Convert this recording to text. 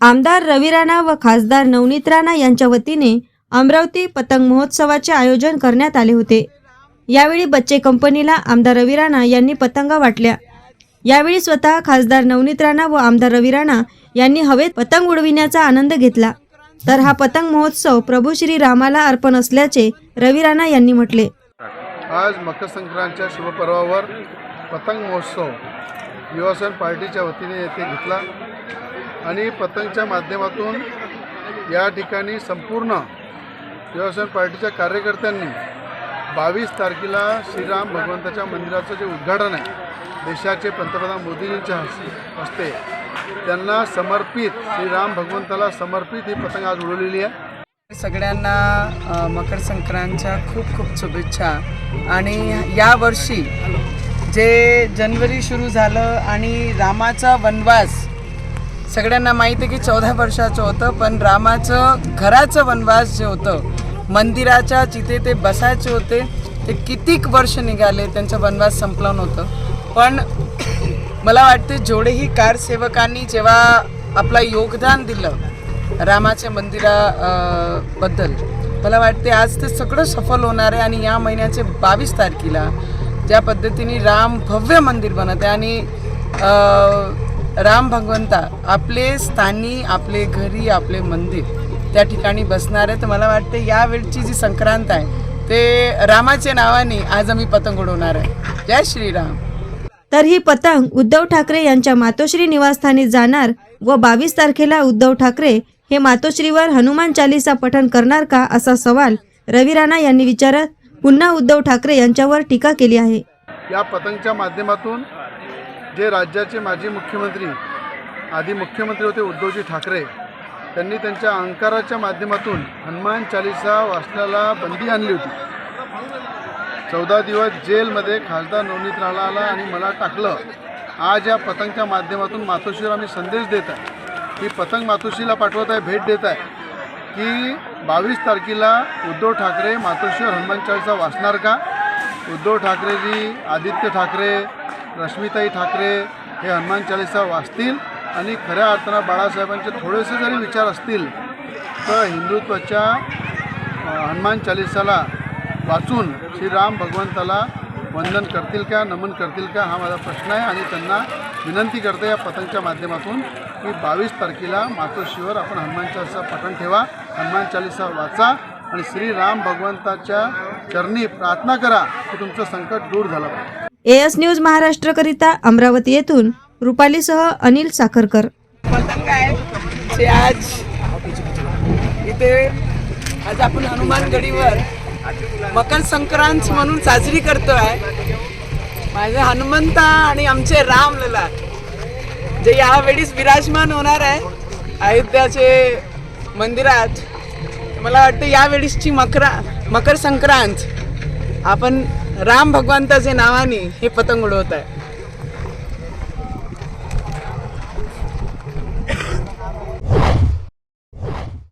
आमदार रवी राणा व खासदार नवनीत राणा यांच्या वतीने अमरावती पतंग महोत्सवाचे आयोजन करण्यात आले होते. यावेळी बच्चे कंपनीला आमदार रवी राणा यांनी पतंगा वाटल्या. यावेळी स्वतः खासदार नवनीत राणा व आमदार रवी राणा यांनी हवेत पतंग उडविण्याचा आनंद घेतला. तर हा पतंग महोत्सव प्रभू श्री रामाला अर्पण असल्याचे रवी राणा यांनी म्हटले. आज मकर संक्रांतच्या शुभपर्वावर पतंग महोत्सव युवासन पार्टीच्या वतीने येथे घेतला. आणि पतंगच्या माध्यमातून या ठिकाणी संपूर्ण युवासन पार्टीच्या कार्यकर्त्यांनी बावीस तारखेला श्रीराम भगवंताच्या मंदिराचं जे उद्घाटन आहे देशाचे पंतप्रधान मोदीजींच्या हस्ते त्यांना समर्पित श्रीराम भगवंताला समर्पित ही पतंग आज उडवलेली आहे. सगळ्यांना मकर संक्रांतच्या खूप खूप शुभेच्छा. आणि या वर्षी जे जनवरी सुरू झालं आणि रामाचा वनवास सगळ्यांना माहिती आहे की चौदा वर्षाचं होतं पण रामाचं घराचं वनवास जे होतं मंदिराच्या जिथे ते बसायचे होते ते कितीक वर्ष निघाले त्यांचं वनवास संपलं नव्हतं. पण मला वाटते जेवढेही कारसेवकांनी जेव्हा आपलं योगदान दिलं रामाच्या मंदिरा बद्दल मला वाटते आज ते सगळं सफल होणार आहे आणि या महिन्याचे बावीस तारखेला ज्या पद्धतीने राम भव्य मंदिर बनत आहे आणि राम भगवंता आपले स्थानी आपले घरी आपले मंदिर त्या ठिकाणी बसणार आहे. तर मला वाटते यावेळची जी संक्रांत आहे ते रामाच्या नावाने आज आम्ही पतंग उडवणार आहे. जय श्रीराम. तर ही पतंग उद्धव ठाकरे यांच्या मातोश्री निवासस्थानी जाणार व बावीस तारखेला उद्धव ठाकरे हे मातोश्रीवर हनुमान चालीसा पठण करणार का असा सवाल रवी राणा यांनी विचारत पुन्हा उद्धव ठाकरे यांच्यावर टीका केली आहे. या पतंगच्या माध्यमातून जे राज्याचे माजी मुख्यमंत्री आधी मुख्यमंत्री होते उद्धवजी ठाकरे त्यांनी त्यांच्या अंकाराच्या माध्यमातून हनुमान चालिसा वाचण्याला बंदी आणली होती. चौदा दिवस जेलमध्ये खासदार नवनीत राणाला आणि मला टाकलं. आज या पतंगच्या माध्यमातून मातोश्रीला आम्ही संदेश देत आहे. की पतंग मातोश्रीला पाठवत आहे भेट देत आहे. की बावीस तारखेला उद्धव ठाकरे मातोश्रीवर हनुमान चालिसा वाचणार का? उद्धव ठाकरेजी आदित्य ठाकरे रश्मिताई ठाकरे हे हनुमान चालिसा वाचतील आणि खऱ्या अर्थानं बाळासाहेबांचे थोडेसे जरी विचार असतील तर हिंदुत्वाच्या हनुमान चालिसाला वाचून श्रीराम भगवंताला वंदन करतील का नमन करतील का हा माझा प्रश्न आहे आणि त्यांना विनंती करते या पतंगच्या माध्यमातून की बावीस तारखेला मातोश्रीवर आपण हनुमान चालिसा पठण ठेवा हनुमान चालिसा वाचा आणि श्रीराम भगवंताच्या चरणी प्रार्थना करा की तुमचं संकट दूर झालं पाहिजे. एस न्यूज महाराष्ट्रकरिता अमरावती येथून रुपालीसह अनिल साखरकर. पतंग आहे ते आज इथे आज आपण हनुमान गडीवर मकर संक्रांत म्हणून साजरी करतोय. माझे हनुमंता आणि आमचे रामलला जे यावेळीस विराजमान होणार आहे अयोध्याचे मंदिरात. मला वाटतं यावेळीसची मकरा मकर संक्रांत आपण राम भगवंताचे नावाने हे पतंग उडवत आहे